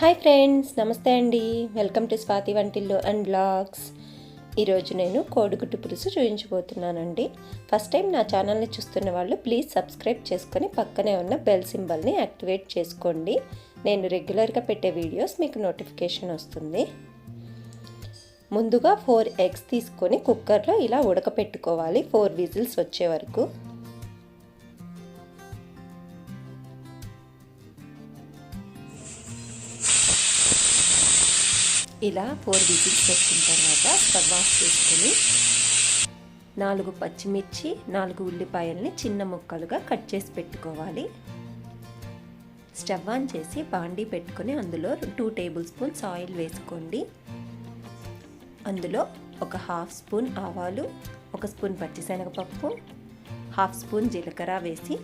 Hi friends నమస్తే అండి. Welcome to Swathi వంటిల్లు అండ్ బ్లాగ్స్. ఈరోజు నేను కోడిగుడ్డు పులుసు చూపించబోతున్నానండి ఫస్ట్ టైం నా ఛానల్ని చూస్తున్న వాళ్ళు ప్లీజ్ సబ్స్క్రైబ్ చేసుకొని పక్కనే ఉన్న బెల్ సింబల్ని యాక్టివేట్ చేసుకోండి. నేను రెగ్యులర్గా పెట్టే వీడియోస్ మీకు నోటిఫికేషన్ వస్తుంది. ముందుగా ఫోర్ ఎగ్స్ తీసుకొని కుక్కర్లో ఇలా ఉడకపెట్టుకోవాలి. ఫోర్ విజిల్స్ వచ్చే వరకు. ఇలా ఫోర్ విజిల్స్ వచ్చిన తర్వాత స్టవ్ ఆఫ్ చేసుకొని నాలుగు పచ్చిమిర్చి నాలుగు ఉల్లిపాయల్ని చిన్న ముక్కలుగా కట్ చేసి పెట్టుకోవాలి. స్టవ్ ఆన్ చేసి బాండీ పెట్టుకొని అందులో టూ టేబుల్ స్పూన్స్ ఆయిల్ వేసుకోండి. అందులో ఒక హాఫ్ స్పూన్ ఆవాలు ఒక స్పూన్ పచ్చిశనగపప్పు హాఫ్ స్పూన్ జీలకర్ర వేసి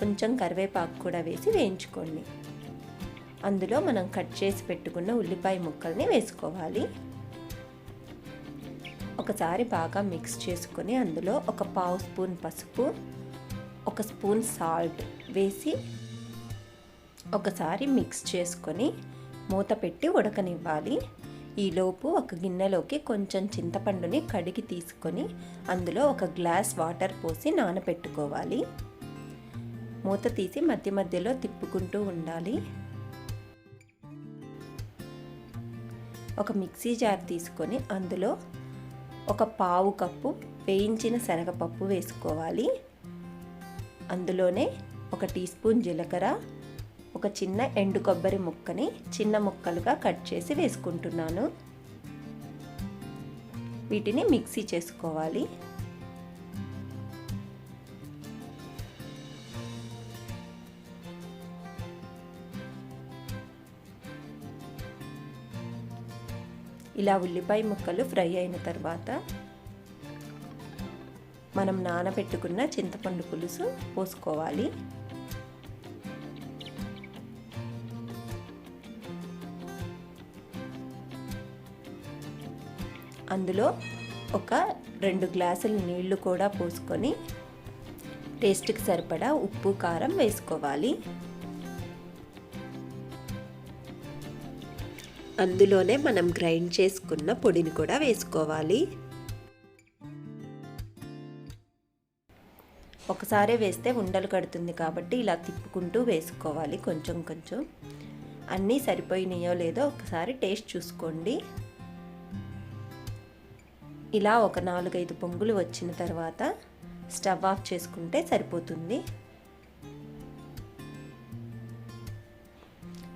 కొంచెం కరివేపాకు కూడా వేసి వేయించుకోండి. అందులో మనం కట్ చేసి పెట్టుకున్న ఉల్లిపాయ ముక్కల్ని వేసుకోవాలి. ఒకసారి బాగా మిక్స్ చేసుకొని అందులో ఒక పావు స్పూన్ పసుపు ఒక స్పూన్ సాల్ట్ వేసి ఒకసారి మిక్స్ చేసుకొని మూత పెట్టి ఉడకనివ్వాలి. ఈలోపు ఒక గిన్నెలోకి కొంచెం చింతపండుని కడిగి తీసుకొని అందులో ఒక గ్లాస్ వాటర్ పోసి నానబెట్టుకోవాలి మూత తీసి మధ్య మధ్యలో తిప్పుకుంటూ ఉండాలి. ఒక మిక్సీ జార్ తీసుకొని అందులో ఒక పావు కప్పు వేయించిన శనగపప్పు వేసుకోవాలి. అందులోనే ఒక టీ స్పూన్ జీలకర్ర ఒక చిన్న ఎండు కొబ్బరి ముక్కని చిన్న ముక్కలుగా కట్ చేసి వేసుకుంటున్నాను. వీటిని మిక్సీ చేసుకోవాలి. ఇలా ఉల్లిపాయ ముక్కలు ఫ్రై అయిన తర్వాత మనం నానబెట్టుకున్న చింతపండు పులుసు పోసుకోవాలి. అందులో ఒక రెండు గ్లాసులు నీళ్ళు కూడా పోసుకొని టేస్ట్కి సరిపడా ఉప్పు కారం వేసుకోవాలి. అందులోనే మనం గ్రైండ్ చేసుకున్న పొడిని కూడా వేసుకోవాలి. ఒకసారి వేస్తే ఉండలు కడుతుంది కాబట్టి ఇలా తిప్పుకుంటూ వేసుకోవాలి కొంచెం కొంచెం. అన్నీ సరిపోయినాయో లేదో ఒకసారి టేస్ట్ చూసుకోండి. ఇలా ఒక నాలుగైదు పొంగులు వచ్చిన తర్వాత స్టవ్ ఆఫ్ చేసుకుంటే సరిపోతుంది.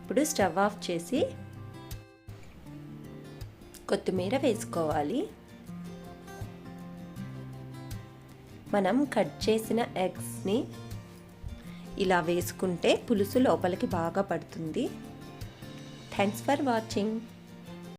ఇప్పుడు స్టవ్ ఆఫ్ చేసి కొత్తిమీర వేసుకోవాలి. మనం కట్ చేసిన ఎగ్స్ని ఇలా వేసుకుంటే పులుసు లోపలికి బాగా పడుతుంది. Thanks for watching